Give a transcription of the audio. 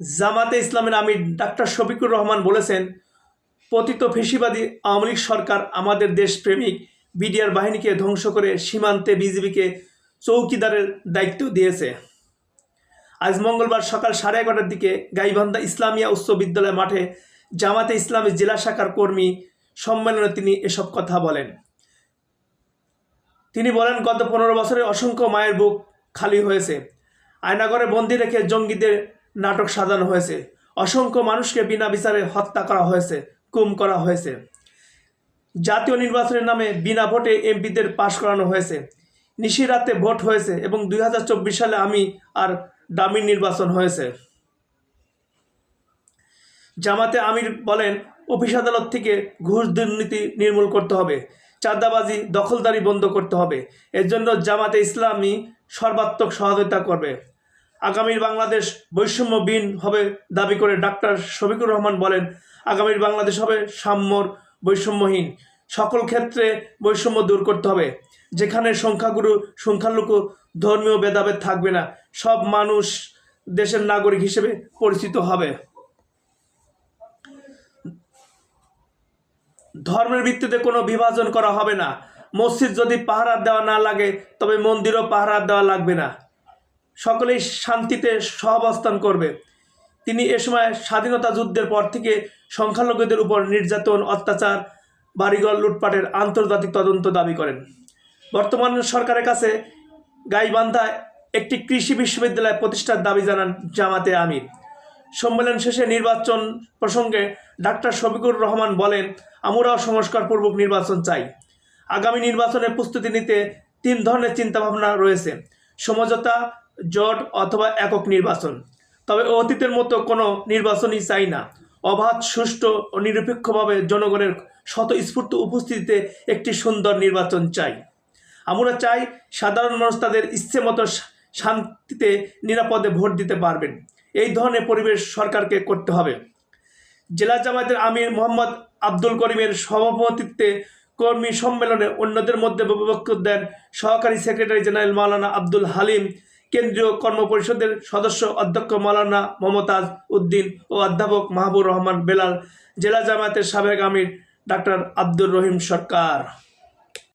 জামাতে ইসলামের আমির ডাক্তার শফিকুর রহমান বলেছেন, পতিত ফেসিবাদী আওয়ামী লীগ সরকার আমাদের দেশপ্রেমিক বিডিআর বাহিনীকে ধ্বংস করে সীমান্তে বিজিবিকে চৌকিদারের দায়িত্ব দিয়েছে। আজ মঙ্গলবার সকাল সাড়ে এগারোটার দিকে গাইবান্ধা ইসলামিয়া উচ্চ বিদ্যালয় মাঠে জামাতে ইসলামী জেলা শাখার কর্মী সম্মেলনে তিনি এসব কথা বলেন। তিনি বলেন, গত পনেরো বছরে অসংখ্য মায়ের বুক খালি হয়েছে। আয়নাগরে বন্দি রেখে জঙ্গিদের নাটক সাজানো হয়েছে। অসংখ্য মানুষকে বিনা বিচারে হত্যা করা হয়েছে, গুম করা হয়েছে। জাতীয় নির্বাচনের নামে বিনা ভোটে এমপিদের পাশ করানো হয়েছে। নিশিরাতে ভোট হয়েছে এবং দুই হাজার চব্বিশ সালে আমি আর ডামির নির্বাচন হয়েছে। জামাতে আমির বলেন, অফিস আদালত থেকে ঘুষ দুর্নীতি নির্মূল করতে হবে, চাঁদাবাজি দখলদারি বন্ধ করতে হবে। এর জন্য জামাতে ইসলামী সর্বাত্মক সহযোগিতা করবে। আগামীর বাংলাদেশ বৈষম্যবিহীন হবে দাবি করে ডাক্তার শফিকুর রহমান বলেন, আগামীর বাংলাদেশ হবে সাম্যর বৈষম্যহীন। সকল ক্ষেত্রে বৈষম্য দূর করতে হবে। যেখানে সংখ্যাগুরু, সংখ্যালঘু, ধর্মীয় ভেদাভেদ থাকবে না, সব মানুষ দেশের নাগরিক হিসেবে পরিচিত হবে। ধর্মের ভিত্তিতে কোনো বিভাজন করা হবে না। মসজিদ যদি পাহারা দেওয়া না লাগে, তবে মন্দিরও পাহারা দেওয়া লাগবে না। সকলেই শান্তিতে সহাবস্থান করবে। তিনি এ সময় স্বাধীনতা যুদ্ধের পর থেকে সংখ্যালঘুদের উপর নির্যাতন, অত্যাচার, বাড়িঘর লুটপাটের আন্তর্জাতিক তদন্ত দাবি করেন। বর্তমান সরকারের কাছে গাইবান্ধায় একটি কৃষি বিশ্ববিদ্যালয় প্রতিষ্ঠার দাবি জানান জামাতে আমির। সম্মেলন শেষে নির্বাচন প্রসঙ্গে ডাক্তার শফিকুর রহমান বলেন আমরাও সংস্কারপূর্বক নির্বাচন চাই। আগামী নির্বাচনের প্রস্তুতি নিতে তিন ধরনের চিন্তাভাবনা রয়েছে। সমঝোতা জোট অথবা একক নির্বাচন। তবে অতীতের মতো কোনো নির্বাচনই চাই না। অবাধ, সুষ্ঠু ও নিরপেক্ষভাবে জনগণের স্বতঃস্ফূর্ত উপস্থিতিতে একটি সুন্দর নির্বাচন চাই। আমরা চাই সাধারণ মানুষ তাদের ইচ্ছে মতো শান্তিতে, নিরাপদে ভোট দিতে পারবেন। এই ধরনের পরিবেশ সরকারকে করতে হবে। জেলা জামায়াতের আমির মোহাম্মদ আব্দুল করিমের সভাপতিত্বে কর্মী সম্মেলনে অন্যদের মধ্যে বক্তব্য দেন সহকারী সেক্রেটারি জেনারেল মাওলানা আব্দুল হালিম। কেন্দ্রীয় কর্মপরিষদের সদস্য অধ্যক্ষ মৌলানা মমতাজ উদ্দিন ও অধ্যাপক মাহবুর রহমান বেলাল, জেলা জামায়াতের সাবেক আমির ডাক্তার আব্দুর রহিম সরকার।